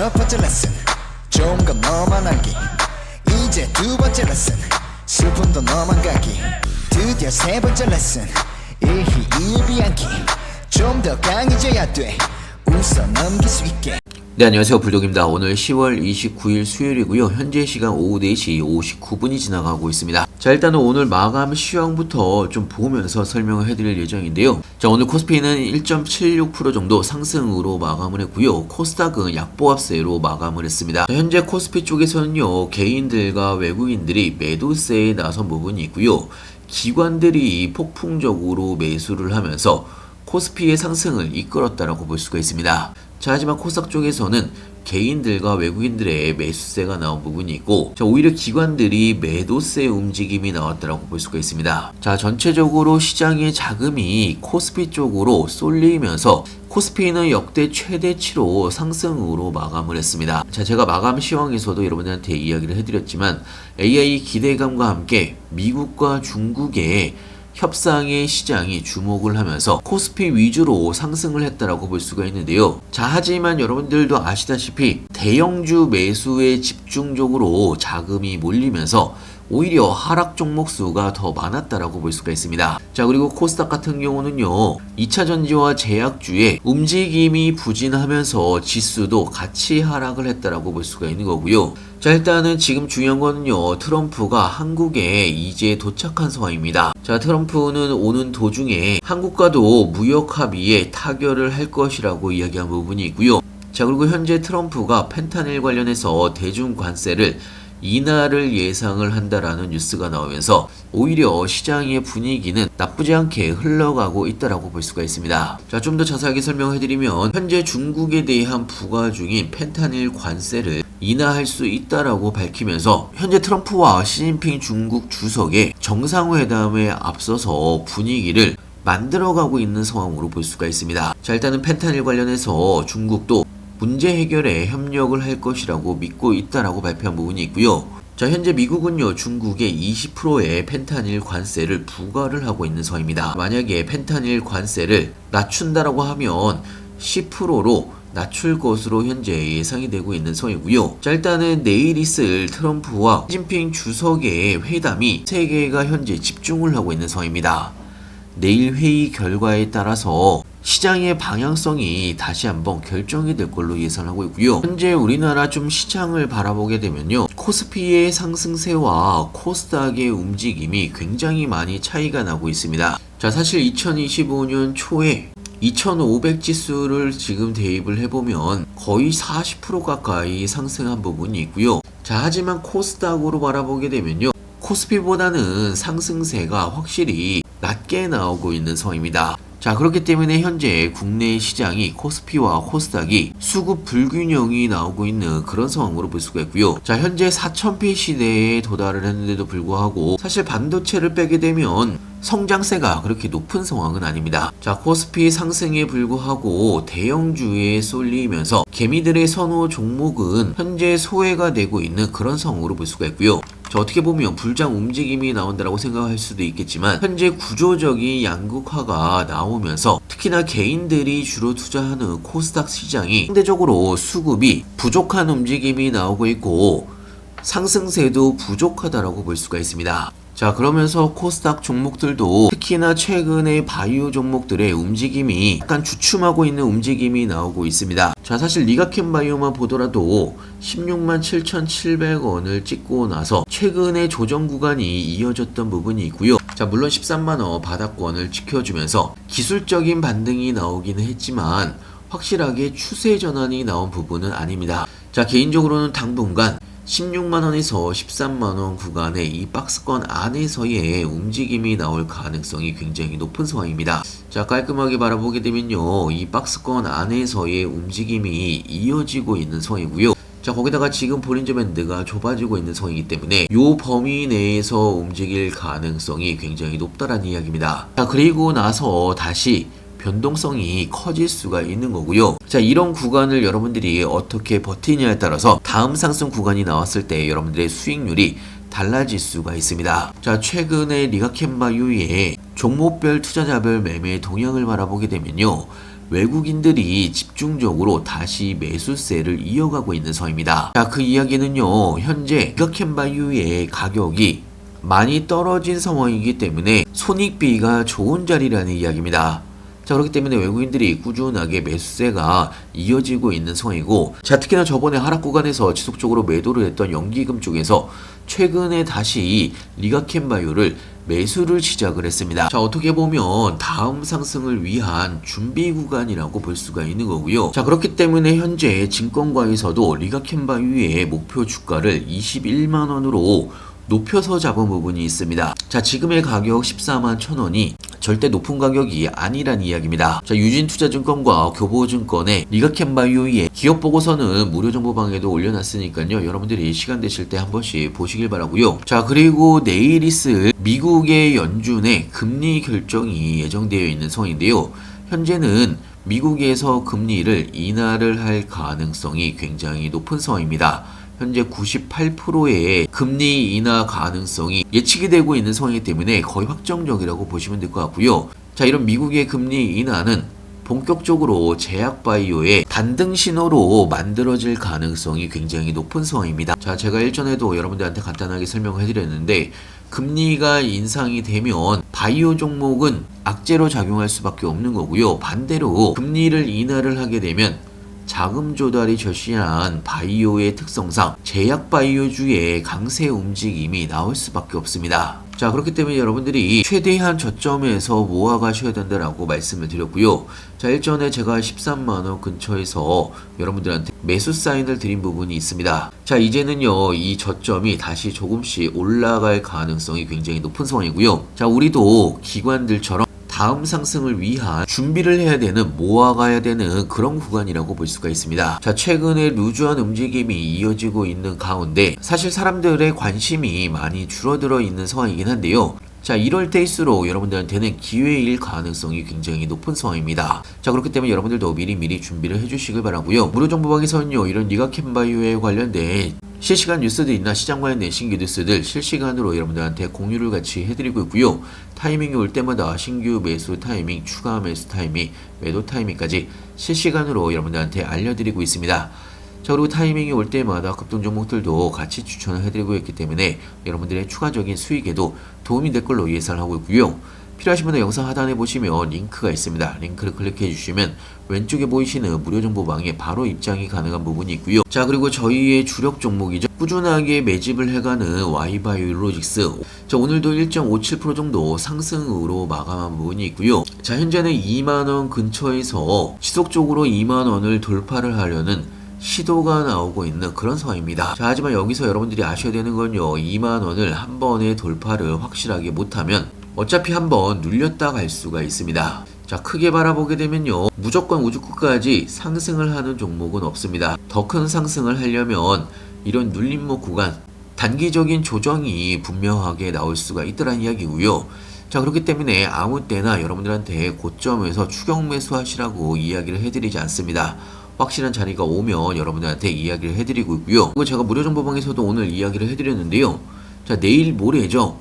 첫 번째 레슨 좋은 건 너만 알기. 이제 두 번째 레슨 슬픔도 너만 갖기. 드디어 세 번째 레슨 일희 일비않기. 좀 더 강해져야 돼. 웃어 넘길 수 있게 네, 안녕하세요. 불독입니다. 오늘 10월 29일 수요일이고요. 현재 시간 오후 4시 59분이 지나가고 있습니다. 자, 일단은 오늘 마감 시황부터 좀 보면서 설명을 해드릴 예정인데요. 자, 오늘 코스피는 1.76% 정도 상승으로 마감을 했고요. 코스닥은 약보합세로 마감을 했습니다. 자, 현재 코스피 쪽에서는요, 개인들과 외국인들이 매도세에 나선 부분이 있고요. 기관들이 폭풍적으로 매수를 하면서 코스피의 상승을 이끌었다라고 볼 수가 있습니다. 자, 하지만 코스닥 쪽에서는 개인들과 외국인들의 매수세가 나온 부분이 있고, 자, 오히려 기관들이 매도세 움직임이 나왔다라고 볼 수가 있습니다. 자, 전체적으로 시장의 자금이 코스피 쪽으로 쏠리면서 코스피는 역대 최대치로 상승으로 마감을 했습니다. 자, 제가 마감 시황에서도 여러분들한테 이야기를 해드렸지만 AI 기대감과 함께 미국과 중국의 협상의 시장이 주목을 하면서 코스피 위주로 상승을 했다라고 볼 수가 있는데요. 자, 하지만 여러분들도 아시다시피 대형주 매수에 집중적으로 자금이 몰리면서 오히려 하락 종목 수가 더 많았다라고 볼 수가 있습니다. 자, 그리고 코스닥 같은 경우는요, 2차 전지와 제약주의 움직임이 부진하면서 지수도 같이 하락을 했다라고 볼 수가 있는 거고요. 자, 일단은 지금 중요한 거는요, 트럼프가 한국에 이제 도착한 상황입니다. 자, 트럼프는 오는 도중에 한국과도 무역 합의에 타결을 할 것이라고 이야기한 부분이 있고요. 자, 그리고 현재 트럼프가 펜타닐 관련해서 대중 관세를 인하를 예상을 한다라는 뉴스가 나오면서 오히려 시장의 분위기는 나쁘지 않게 흘러가고 있다라고 볼 수가 있습니다. 자, 좀 더 자세하게 설명해드리면 현재 중국에 대한 부과 중인 펜타닐 관세를 인하할 수 있다라고 밝히면서 현재 트럼프와 시진핑 중국 주석의 정상회담에 앞서서 분위기를 만들어가고 있는 상황으로 볼 수가 있습니다. 자, 일단은 펜타닐 관련해서 중국도 문제 해결에 협력을 할 것이라고 믿고 있다라고 발표한 부분이 있고요. 자, 현재 미국은요, 중국에 20%의 펜타닐 관세를 부과를 하고 있는 상황입니다. 만약에 펜타닐 관세를 낮춘다라고 하면 10%로 낮출 것으로 현재 예상이 되고 있는 상황이고요. 자, 일단은 내일 있을 트럼프와 시진핑 주석의 회담이 세계가 현재 집중을 하고 있는 상황입니다. 내일 회의 결과에 따라서 시장의 방향성이 다시 한번 결정이 될 걸로 예상하고 있고요. 현재 우리나라 좀 시장을 바라보게 되면요. 코스피의 상승세와 코스닥의 움직임이 굉장히 많이 차이가 나고 있습니다. 자, 사실 2025년 초에 2500 지수를 지금 대입을 해보면 거의 40% 가까이 상승한 부분이 있고요. 자, 하지만 코스닥으로 바라보게 되면요. 코스피보다는 상승세가 확실히 낮게 나오고 있는 상황입니다. 자, 그렇기 때문에 현재 국내 시장이 코스피와 코스닥이 수급 불균형이 나오고 있는 그런 상황으로 볼 수가 있고요. 자, 현재 4,000피 시대에 도달을 했는데도 불구하고 사실 반도체를 빼게 되면 성장세가 그렇게 높은 상황은 아닙니다. 자, 코스피 상승에 불구하고 대형주에 쏠리면서 개미들의 선호 종목은 현재 소외가 되고 있는 그런 상황으로 볼 수가 있고요. 자, 어떻게 보면 불장 움직임이 나온다라고 생각할 수도 있겠지만 현재 구조적인 양극화가 나오면서 특히나 개인들이 주로 투자하는 코스닥 시장이 상대적으로 수급이 부족한 움직임이 나오고 있고 상승세도 부족하다라고 볼 수가 있습니다. 자, 그러면서 코스닥 종목들도 특히나 최근에 바이오 종목들의 움직임이 약간 주춤하고 있는 움직임이 나오고 있습니다. 자, 사실 리가켄 바이오만 보더라도 16만 7,700원을 찍고 나서 최근에 조정 구간이 이어졌던 부분이 있고요. 자, 물론 13만원 바닥권을 지켜주면서 기술적인 반등이 나오기는 했지만 확실하게 추세 전환이 나온 부분은 아닙니다. 자, 개인적으로는 당분간 16만원에서 13만원 구간의 이 박스권 안에서의 움직임이 나올 가능성이 굉장히 높은 상황입니다. 자, 깔끔하게 바라보게 되면요. 이 박스권 안에서의 움직임이 이어지고 있는 상황이고요. 자, 거기다가 지금 볼린저 밴드가 좁아지고 있는 상황이기 때문에 요 범위 내에서 움직일 가능성이 굉장히 높다라는 이야기입니다. 자, 그리고 나서 다시 변동성이 커질 수가 있는 거고요. 자, 이런 구간을 여러분들이 어떻게 버티냐에 따라서 다음 상승 구간이 나왔을 때 여러분들의 수익률이 달라질 수가 있습니다. 자, 최근에 리가켄바이오의 종목별 투자자별 매매 동향을 바라보게 되면요. 외국인들이 집중적으로 다시 매수세를 이어가고 있는 상황입니다. 자, 그 이야기는요, 현재 리가켄바이오의 가격이 많이 떨어진 상황이기 때문에 손익비가 좋은 자리라는 이야기입니다. 자, 그렇기 때문에 외국인들이 꾸준하게 매수세가 이어지고 있는 상황이고, 자, 특히나 저번에 하락 구간에서 지속적으로 매도를 했던 연기금 쪽에서 최근에 다시 리가켄바이오를 매수를 시작을 했습니다. 자, 어떻게 보면 다음 상승을 위한 준비 구간이라고 볼 수가 있는 거고요. 자, 그렇기 때문에 현재 증권가에서도 리가켄바이오의 목표 주가를 21만 원으로 높여서 잡은 부분이 있습니다. 자, 지금의 가격 14만 1천원이 절대 높은 가격이 아니란 이야기입니다. 자, 유진투자증권과 교보증권의 리가켄바이오의 기업 보고서는 무료 정보방에도 올려놨으니까요. 여러분들이 시간 되실 때 한 번씩 보시길 바라고요. 자, 그리고 내일 있을 미국의 연준의 금리 결정이 예정되어 있는 상황인데요. 현재는 미국에서 금리를 인하를 할 가능성이 굉장히 높은 상황입니다. 현재 98%의 금리 인하 가능성이 예측이 되고 있는 상황이기 때문에 거의 확정적이라고 보시면 될 것 같고요. 자, 이런 미국의 금리 인하는 본격적으로 제약 바이오의 단등 신호로 만들어질 가능성이 굉장히 높은 상황입니다. 자, 제가 일전에도 여러분들한테 간단하게 설명을 해드렸는데 금리가 인상이 되면 바이오 종목은 악재로 작용할 수밖에 없는 거고요. 반대로 금리를 인하를 하게 되면 자금 조달이 절실한 바이오의 특성상 제약 바이오주의 강세 움직임이 나올 수밖에 없습니다. 자, 그렇기 때문에 여러분들이 최대한 저점에서 모아가셔야 된다라고 말씀을 드렸고요. 자, 일전에 제가 13만원 근처에서 여러분들한테 매수 사인을 드린 부분이 있습니다. 자, 이제는요, 이 저점이 다시 조금씩 올라갈 가능성이 굉장히 높은 상황이고요. 자, 우리도 기관들처럼 다음 상승을 위한 준비를 해야 되는 모아가야 되는 그런 구간이라고 볼 수가 있습니다. 자, 최근에 루즈한 움직임이 이어지고 있는 가운데 사실 사람들의 관심이 많이 줄어들어 있는 상황이긴 한데요. 자, 이럴 때일수록 여러분들한테는 기회일 가능성이 굉장히 높은 상황입니다. 자, 그렇기 때문에 여러분들도 미리미리 준비를 해주시길 바라고요. 무료 정보방에서는요, 이런 리가캔바이오에 관련된 실시간 뉴스들이나 시장 관련된 신규 뉴스들 실시간으로 여러분들한테 공유를 같이 해드리고 있고요. 타이밍이 올 때마다 신규 매수 타이밍, 추가 매수 타이밍, 매도 타이밍까지 실시간으로 여러분들한테 알려드리고 있습니다. 자, 그리고 타이밍이 올 때마다 급등 종목들도 같이 추천을 해드리고 있기 때문에 여러분들의 추가적인 수익에도 도움이 될 걸로 예상을 하고 있고요. 필요하신 분은 영상 하단에 보시면 링크가 있습니다. 링크를 클릭해 주시면 왼쪽에 보이시는 무료 정보방에 바로 입장이 가능한 부분이 있고요. 자 그리고 저희의 주력 종목이죠. 꾸준하게 매집을 해가는 와이바이오로직스. 자 오늘도 1.57% 정도 상승으로 마감한 부분이 있고요. 자 현재는 2만원 근처에서 지속적으로 2만원을 돌파를 하려는 시도가 나오고 있는 그런 상황입니다. 자, 하지만 여기서 여러분들이 아셔야 되는 건요. 2만 원을 한 번에 돌파를 확실하게 못하면 어차피 한번 눌렸다 갈 수가 있습니다. 자, 크게 바라보게 되면요. 무조건 우주 끝까지 상승을 하는 종목은 없습니다. 더 큰 상승을 하려면 이런 눌림목 구간, 단기적인 조정이 분명하게 나올 수가 있더란 이야기고요. 자, 그렇기 때문에 아무 때나 여러분들한테 고점에서 추격 매수하시라고 이야기를 해드리지 않습니다. 확실한 자리가 오면 여러분들한테 이야기를 해드리고 있고요. 그리고 제가 무료 정보방에서도 오늘 이야기를 해드렸는데요. 자, 내일 모레죠.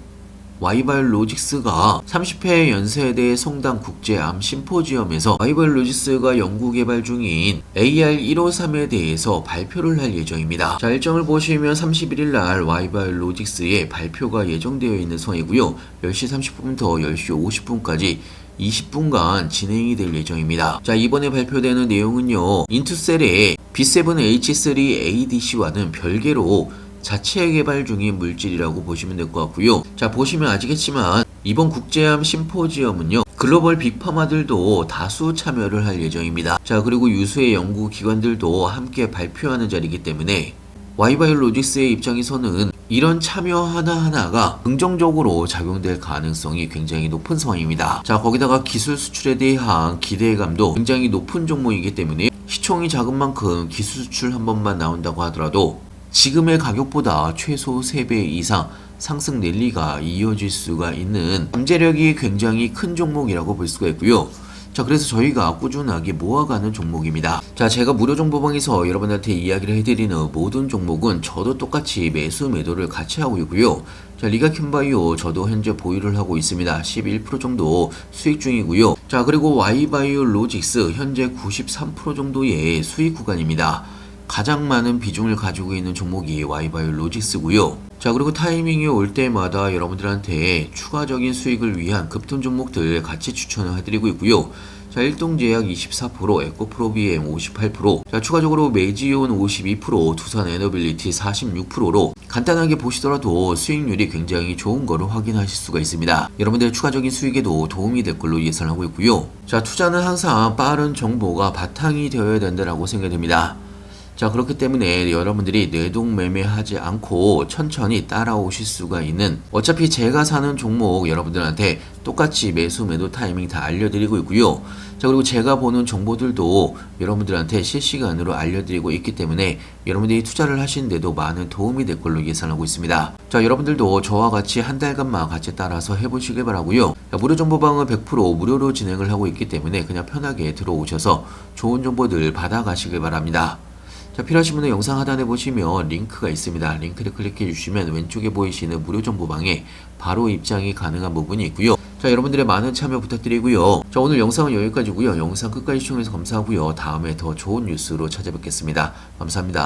와이바이오 로직스가 30회 연세대 성당 국제암 심포지엄에서 와이바이오 로직스가 연구 개발 중인 AR153에 대해서 발표를 할 예정입니다. 자, 일정을 보시면 31일 날 와이바이오 로직스의 발표가 예정되어 있는 상황이고요. 10시 30분부터 10시 50분까지 20분간 진행이 될 예정입니다. 자, 이번에 발표되는 내용은요. 인투셀의 B7H3ADC와는 별개로 자체 개발 중인 물질이라고 보시면 될 것 같고요. 자, 보시면 아시겠지만 이번 국제암 심포지엄은요. 글로벌 빅파마들도 다수 참여를 할 예정입니다. 자, 그리고 유수의 연구 기관들도 함께 발표하는 자리이기 때문에 와이바이오 로직스의 입장에서는 이런 참여 하나하나가 긍정적으로 작용될 가능성이 굉장히 높은 상황입니다. 자, 거기다가 기술 수출에 대한 기대감도 굉장히 높은 종목이기 때문에 시총이 작은 만큼 기술 수출 한 번만 나온다고 하더라도 지금의 가격보다 최소 3배 이상 상승 랠리가 이어질 수가 있는 잠재력이 굉장히 큰 종목이라고 볼 수가 있고요. 자, 그래서 저희가 꾸준하게 모아가는 종목입니다. 자, 제가 무료 정보방에서 여러분한테 이야기를 해드리는 모든 종목은 저도 똑같이 매수 매도를 같이 하고 있고요. 자, 리가킨바이오 저도 현재 보유를 하고 있습니다. 11% 정도 수익 중이고요. 자, 그리고 와이바이오 로직스 현재 93% 정도의 수익 구간입니다. 가장 많은 비중을 가지고 있는 종목이 와이바이오 로직스고요. 자, 그리고 타이밍이 올 때마다 여러분들한테 추가적인 수익을 위한 급등 종목들 같이 추천을 해드리고 있고요. 자, 일동제약 24%, 에코프로비엠 58%, 자, 추가적으로 메지온 52%, 두산 에너빌리티 46%로 간단하게 보시더라도 수익률이 굉장히 좋은 거를 확인하실 수가 있습니다. 여러분들의 추가적인 수익에도 도움이 될 걸로 예상하고 있고요. 자, 투자는 항상 빠른 정보가 바탕이 되어야 된다라고 생각됩니다. 자 그렇기 때문에 여러분들이 내동매매하지 않고 천천히 따라오실 수가 있는 어차피 제가 사는 종목 여러분들한테 똑같이 매수 매도 타이밍 다 알려드리고 있고요. 자 그리고 제가 보는 정보들도 여러분들한테 실시간으로 알려드리고 있기 때문에 여러분들이 투자를 하시는데도 많은 도움이 될 걸로 예상하고 있습니다. 자 여러분들도 저와 같이 한 달간만 같이 따라서 해보시길 바라고요. 자, 무료 정보방은 100% 무료로 진행을 하고 있기 때문에 그냥 편하게 들어오셔서 좋은 정보들 받아가시길 바랍니다 자, 필요하신 분은 영상 하단에 보시면 링크가 있습니다. 링크를 클릭해 주시면 왼쪽에 보이시는 무료 정보방에 바로 입장이 가능한 부분이 있고요. 자, 여러분들의 많은 참여 부탁드리고요. 자, 오늘 영상은 여기까지고요. 영상 끝까지 시청해서 감사하고요. 다음에 더 좋은 뉴스로 찾아뵙겠습니다. 감사합니다.